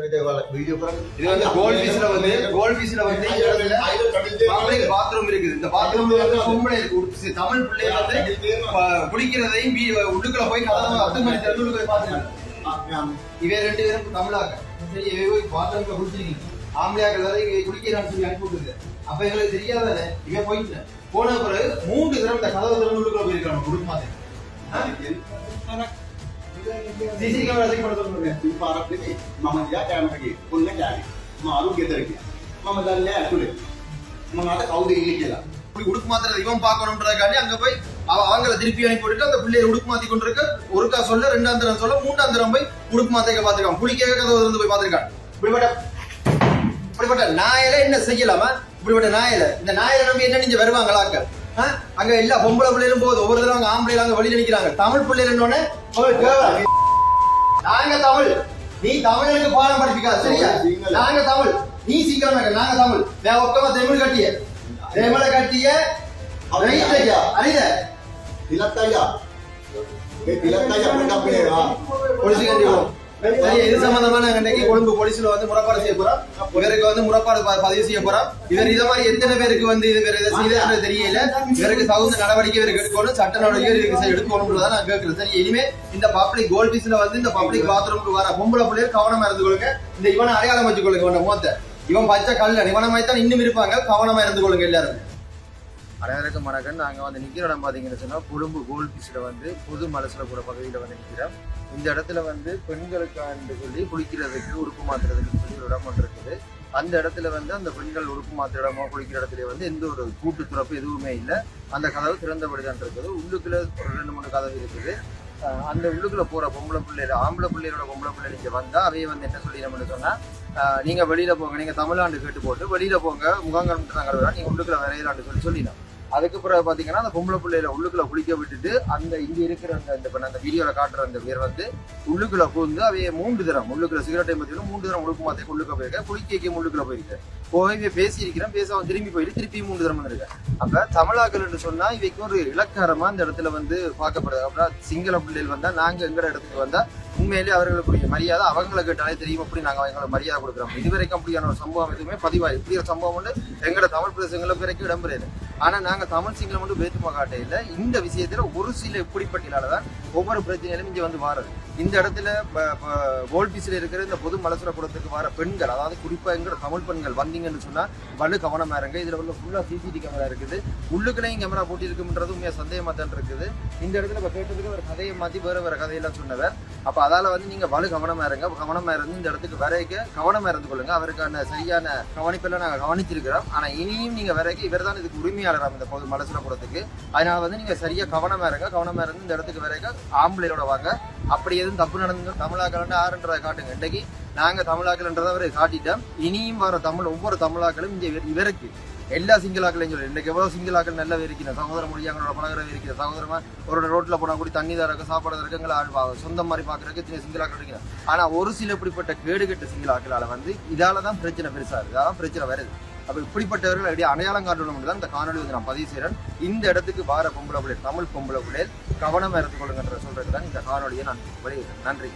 Video இது வந்து கோல் பீஸ்ல வந்து கோல் பீஸ்ல வந்து பாத்ரூம் இருக்குது. இந்த பாத்ரூம்ல வந்து பொம்பளை இருக்கு. தமிழ் பிள்ளைங்க வந்து குளிக்கிறதையும் உள்ளுக்குள்ள போய் கதவை போய் பாத்துருக்காங்க இவன் ரெண்டு பேரும் போய் பாத்ரூம்ல குளிச்சிருக்கீங்க ஆம்பளையாக்கள் வேற இங்க குளிக்கிறான்னு சொல்லி அனுப்பி விட்டுருது அப்ப எங்களுக்கு தெரியாதானே இவன் போயிட்டு போன பிறகு மூன்று தரம் இந்த கதவை திறந்து உள்ளுக்குள்ள போயிருக்காங்க. ಸಿಸಿ ಕ್ಯಾಮೆರಾ ಅದಕ್ಕೆ ಮಾಡ್ತಾರೆ ನೋಡಿ ನಿಮ್ಮ ಆರೋಗ್ಯಕ್ಕೆ ಮಮ್ಮದ ಯಾ ಕ್ಯಾಮೆರಾಗೆ ಪುಣ್ಣ ಕ್ಯಾರಿ ನಮ್ಮ ಆರೋಗ್ಯ ತರಕ್ಕೆ ಮಮ್ಮದ ಅಲ್ಲೇ ಅಕ್ಕುಡೆ நம்ம நாட்டுக்கு அவங்க இல்லைக்கல இப்படி உடுக்கு மாத்திரத்தை இவன் பார்க்கணுன்றதுக்காண்டி அங்க போய் அவங்கள திருப்பி அனுப்பி விட்டுட்டு அந்த பிள்ளையை உடுக்கு மாத்தி கொண்டு இருக்க ஒருக்கா சொல்ல ரெண்டாம் தரம் சொல்ல மூன்றாம் தரம் போய் உடுக்கு மாத்திக்க பாத்துருக்கான் குளிக்க கதவு இருந்து போய் பாத்துருக்கான் இப்படிப்பட்ட இப்படிப்பட்ட நாயில என்ன செய்யலாமா இப்படிப்பட்ட நாயில இந்த நாயில நம்பி என்ன நீங்க வருவாங்களாக்கள் அங்க எல்லா பொம்பளை பிள்ளைகளும் போகுது. ஒவ்வொரு தடவை அவங்க ஆம்பளை அங்க வெளியில நிக்கிறாங்க தமிழ் பிள்ளைகள் நாங்க தமிழ். நீ தமிழனுக்கு பாடம் படிப்பிக்காது சரியா? நாங்க தமிழ். நீ சீக்கிரம் நாங்க தமிழ். நான் ஒக்கமா தமிழ் கட்டிய. தமிழ கட்டிய ஐயா அறித திலத்தையா திலத்தையா பொண்டாப்பேரா பொழிச்சு கண்டிப்போம் இது சம்பந்தமா நாங்க இன்னைக்கு கொழும்பு போலீஸ்ல வந்து முறைப்பாடு செய்ய போறோம் இவருக்கு வந்து முறைப்பாடு ப- பதிவு செய்ய போறோம் இவர் இத மாதிரி எத்தனை பேருக்கு வந்து இது வேற எதை செய்யறது தெரியல. இவருக்கு தகுந்த நடவடிக்கை இவருக்கு எடுக்கணும். சட்ட நடவடிக்கை இவருக்கு செய்ய எடுக்கணும்ன்றதான் நான் கேட்கிறேன். சரி இனிமே இந்த பப்ளிக் கோல்ட் பீஸ்ல வந்து இந்த பப்ளிக் பாத்ரூம்க்கு வர பொம்பளை பிள்ளைகள் கவனமா இருந்து கொள்ளுங்க. இந்த இவனை அடையாளம் வச்சு கொள்ளுங்க இவன மோத்த. இவன் பச்சை கல்ல இவன மாதிரி தான் இன்னும் இருப்பாங்க. கவனமா இருந்து கொள்ளுங்க எல்லாரும். அனைவருக்கும் வணக்கம் நாங்கள் வந்து நிற்கிற இடம் பார்த்தீங்கன்னு சொன்னால் கொழும்பு கோல் பீஸில் வந்து புது மலசில் கூட பகுதியில் வந்து நிற்கிறோம் இந்த இடத்துல வந்து பெண்களுக்காண்டு சொல்லி குளிக்கிறதுக்கு உடுப்பு மாத்துறதுக்கு சொல்லி ஒரு இடம் ஒன்று இருக்குது. அந்த இடத்துல வந்து அந்த பெண்கள் உடுப்பு மாத்திர இடமோ குளிக்கிற இடத்துல வந்து எந்த ஒரு கூட்டு துறப்பு எதுவுமே இல்லை. அந்த கதவு திறந்தபடி தான் இருக்குது. உள்ளுக்குள்ள ஒரு ரெண்டு மூணு கதவு இருக்குது. அந்த உள்ளுக்குள்ள போற பொம்பளை பிள்ளையில ஆம்பளை பிள்ளையோட பொம்பளை பிள்ளை நீங்க வந்தா அவைய வந்து என்ன சொல்லிடணும்னு சொன்னா நீங்கள் நீங்க வெளியில போங்க நீங்க தமிழ்நாடு கேட்டு போட்டு வெளியில போங்க முகாங்கல் மட்டும் தான் வரோம் நீங்க உள்ளுக்குள்ள வரையலான்னு சொல்லி சொல்லிடணும் அதுக்கு பிறகு அந்த பொம்பளை பிள்ளையில உள்ளுக்குள்ள குளிக்க விட்டுட்டு அந்த இங்கே இருக்கிற அந்த இந்த இப்ப அந்த வீடியோவில் காட்டுற அந்த பேர் வந்து உள்ளுக்குள்ள பூந்து அவைய மூன்று தரம் உள்ளுக்குள்ள சிகரெட்டை பத்தி மூன்று தரம் உழுக்கு மாத்தி உள்ளுக்க போயிருக்கேன் குளிக்க உள்ளுக்குள்ள போயிருக்கேன் போய் இவ பேசி பேச அவன் திரும்பி போயிட்டு திருப்பி மூன்று தரம் வந்திருக்கேன் அப்போ தமிழாக்கள் என்று சொன்னால் இவைக்கு ஒரு இலக்காரமாக அந்த இடத்துல வந்து பார்க்கப்படுது. அப்புறம் சிங்கள பிள்ளைகள் வந்தால் நாங்கள் எங்கட இடத்துக்கு வந்தால் உண்மையிலேயே அவர்களுக்குரிய மரியாதை அவங்களை கேட்டாலே தெரியும். அப்படி நாங்கள் அவங்களுக்கு மரியாதை கொடுக்குறோம். இதுவரைக்கும் அப்படியான ஒரு சம்பவம் எதுவுமே பதிவாய் இப்படி ஒரு சம்பவம் வந்து எங்களோட தமிழ் பிரதேசங்கள வரைக்கும் இடம்பெறுது ஆனால் நாங்கள் தமிழ் சிங்கில் மட்டும் வேற்றுமை இல்லை. இந்த விஷயத்தில் ஒரு சில இப்படிப்பட்டினால தான் ஒவ்வொரு பிரச்சனையிலும் இங்கே வந்து மாறுது இந்த இடத்துல கோல் இருக்கிற இந்த பொது மலசுரப்புறத்துக்கு வர பெண்கள் அதாவது குறிப்பாக எங்கிற தமிழ் பெண்கள் வந்தீங்கன்னு சொன்னால் வலு கவனமாக இருங்க இதில் உள்ள ஃபுல்லாக சிசிடி கேமரா இருக்குது. உள்ளுக்குள்ளேயும் கேமரா போட்டிருக்குன்றது உண்மையாக சந்தேகமாக தான் இருக்குது. இந்த இடத்துல இப்போ கேட்டதுக்கு ஒரு கதையை மாற்றி வேற வேறு கதையெல்லாம் சொன்னவர். அப்போ அதால் வந்து நீங்கள் வலு கவனமாக இருங்க கவனமாக இருந்து இந்த இடத்துக்கு வரைக்க கவனமாக இருந்து கொள்ளுங்க. அவருக்கான சரியான கவனிப்பெல்லாம் நாங்கள் கவனிச்சிருக்கிறோம். ஆனால் இனியும் நீங்கள் வரைக்க இவர் தான் இதுக்கு உரிமையாளராம் இந்த பொது மலசுரப்புறத்துக்கு அதனால வந்து நீங்க சரியா கவனமா இருங்க. கவனமா இருந்து இந்த இடத்துக்கு வரைக்க ஆம்பளையோட வாங்க. அப்படி எதுவும் தப்பு நடந்து தமிழாக்கள் ஆறுன்றதை காட்டுங்க. இன்னைக்கு நாங்க தமிழாக்கள்ன்றதை அவரை காட்டிட்டோம். இனியும் வர தமிழ் ஒவ்வொரு தமிழாக்களும் இங்கே இவருக்கு. எல்லா சிங்கிளாக்களையும் சொல்லி. இன்றைக்கு எவ்வளோ சிங்கிளாக்கள் நல்லா இருக்கிற சகோதர மொழியாங்களோட பழகிற இருக்கிற சகோதரமாக ஒரு ரோட்டில் போனால் கூட தண்ணி தரக்கு சாப்பாடு தரக்கு எங்களை ஆள் சொந்த சொந்தம் மாதிரி பார்க்குறதுக்கு சின்ன சிங்கிளாக்கள் இருக்கிறேன் ஆனால் ஒரு சில இப்படிப்பட்ட கேடுகட்ட சிங்கிளாக்களால் வந்து இதால தான் பிரச்சனை பெருசா இருக்குது அதான் பிரச்சனை வருது. அப்போ இப்படிப்பட்டவர்கள் அப்படியே அடையாளம் காட்டணும் தான் இந்த காணொலி வந்து நான் பதிவு செய்கிறேன் இந்த இடத்துக்கு வார பொம்பளை பிள்ளை தமிழ் பொம்பளை பிள்ளை கவனம் எடுத்துக்கொள்ளுங்கன்ற சொல்றது தான் இந்த காணொலியை நான் வெளியிடுறேன். நன்றி.